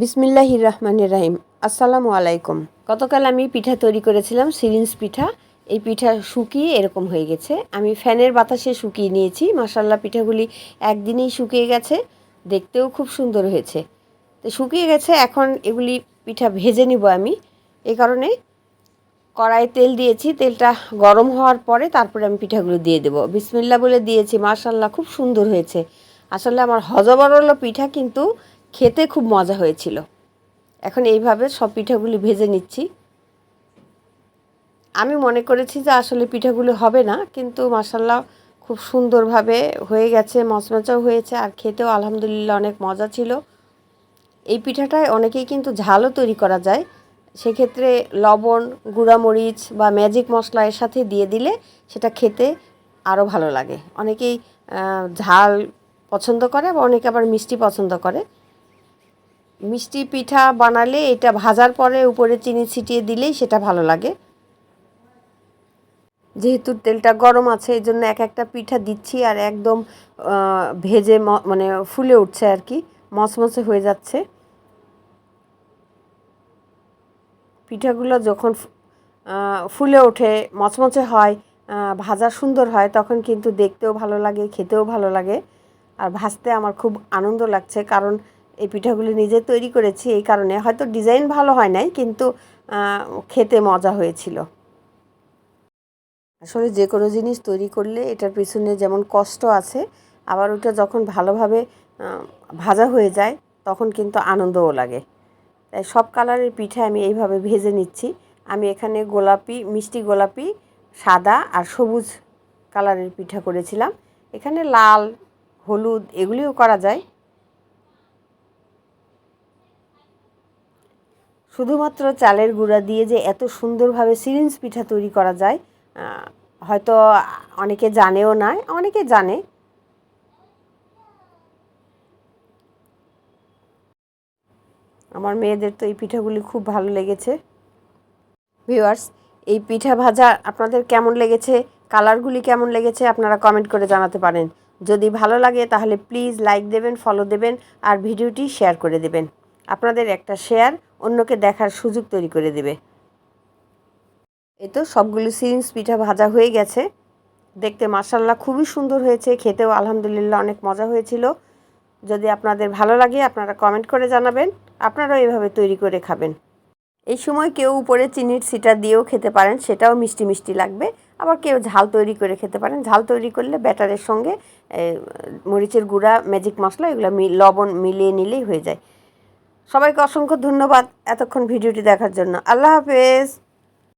বিসমিল্লাহির রহমানির রাহিম। আসসালামু আলাইকুম। গতকাল আমি পিঠা তৈরি করেছিলাম, সিরিঞ্জ পিঠা। এই পিঠা শুকিয়ে এরকম হয়ে গেছে। আমি ফ্যানের বাতাসে শুকিয়ে নিয়েছি। মাসাল্লাহ পিঠাগুলি একদিনেই শুকিয়ে গেছে। দেখতেও খুব সুন্দর হয়েছে। তো শুকিয়ে গেছে, এখন এগুলি পিঠা ভেজে নিব আমি। এ কারণে কড়াই তেল দিয়েছি। তেলটা গরম হওয়ার পরে তারপরে আমি পিঠাগুলো দিয়ে দেবো। বিসমিল্লা বলে দিয়েছি মাশাল্লাহ খুব সুন্দর হয়েছে। আসলে আমার হজবরল পিঠা, কিন্তু খেতে খুব মজা হয়েছিল। এখন এইভাবে সব পিঠাগুলি ভেজে নিচ্ছি। আমি মনে করেছি যে আসলে পিঠাগুলো হবে না, কিন্তু মাসাল্লাহ খুব সুন্দরভাবে হয়ে গেছে, মচমচাও হয়েছে, আর খেতেও আলহামদুলিল্লাহ অনেক মজা ছিল। এই পিঠাটায় অনেকেই কিন্তু ঝালও তৈরি করা যায়। সেক্ষেত্রে লবণ, গুঁড়ামরিচ বা ম্যাজিক মশলা এর সাথে দিয়ে দিলে সেটা খেতে আরও ভালো লাগে। অনেকেই ঝাল পছন্দ করে বা অনেকে আবার মিষ্টি পছন্দ করে। মিষ্টি পিঠা বানালে এটা ভাজার পরে উপরে চিনি ছিটিয়ে দিলেই সেটা ভালো লাগে। যেহেতু তেলটা গরম আছে এই জন্য এক একটা পিঠা দিচ্ছি আর একদম ভেজে মানে ফুলে উঠছে আর কি, মচমচে হয়ে যাচ্ছে। পিঠাগুলো যখন ফুলে ওঠে, মচমচে হয় ভাজা সুন্দর হয়, তখন কিন্তু দেখতেও ভালো লাগে, খেতেও ভালো লাগে। আর ভাজতে আমার খুব আনন্দ লাগছে, কারণ এই পিঠাগুলি নিজে তৈরি করেছি এই কারণে। হয়তো ডিজাইন ভালো হয় নাই, কিন্তু খেতে মজা হয়েছিল। আসলে যে কোনো জিনিস তৈরি করলে এটার পিছনে যেমন কষ্ট আছে, আবার ওটা যখন ভালোভাবে ভাজা হয়ে যায়, তখন কিন্তু আনন্দও লাগে। তাই সব কালারের পিঠা আমি এইভাবে ভেজে নিচ্ছি। আমি এখানে গোলাপি, মিষ্টি গোলাপি, সাদা আর সবুজ কালারের পিঠা করেছিলাম। এখানে লাল, হলুদ, এগুলিও করা যায়। শুধুমাত্র চালের গুঁড়া দিয়ে যে এত সুন্দরভাবে সিরিঞ্জ পিঠা তৈরি করা যায় হয়তো অনেকে জানেও না, অনেকে জানে। আমার মেয়েদের তো এই পিঠাগুলি খুব ভালো লেগেছে। ভিউয়ার্স, এই পিঠা ভাজা আপনাদের কেমন লেগেছে? কালারগুলি কেমন লেগেছে? আপনারা কমেন্ট করে জানাতে পারেন। যদি ভালো লাগে তাহলে প্লিজ লাইক দেবেন, ফলো দেবেন, আর ভিডিওটি শেয়ার করে দেবেন। আপনাদের একটা শেয়ার অন্যকে দেখার সুযোগ তৈরি করে দেবে। এই তো সবগুলো সিরিঞ্জ পিঠা ভাজা হয়ে গেছে। দেখতে মাসাল্লাহ খুবই সুন্দর হয়েছে, খেতেও আলহামদুলিল্লাহ অনেক মজা হয়েছিল। যদি আপনাদের ভালো লাগে, আপনারা কমেন্ট করে জানাবেন, আপনারাও এভাবে তৈরি করে খাবেন। এই সময় কেউ উপরে চিনির সিটা দিয়েও খেতে পারেন, সেটাও মিষ্টি মিষ্টি লাগবে। আবার কেউ ঝাল তৈরি করে খেতে পারেন। ঝাল তৈরি করলে ব্যাটারের সঙ্গে মরিচের গুঁড়া ম্যাজিক মশলা, এগুলো লবণ মিলিয়ে নিলেই হয়ে যায়। সবাইকে অসংখ্য ধন্যবাদ এতক্ষণ ভিডিওটি দেখার জন্য। আল্লাহ হাফেজ।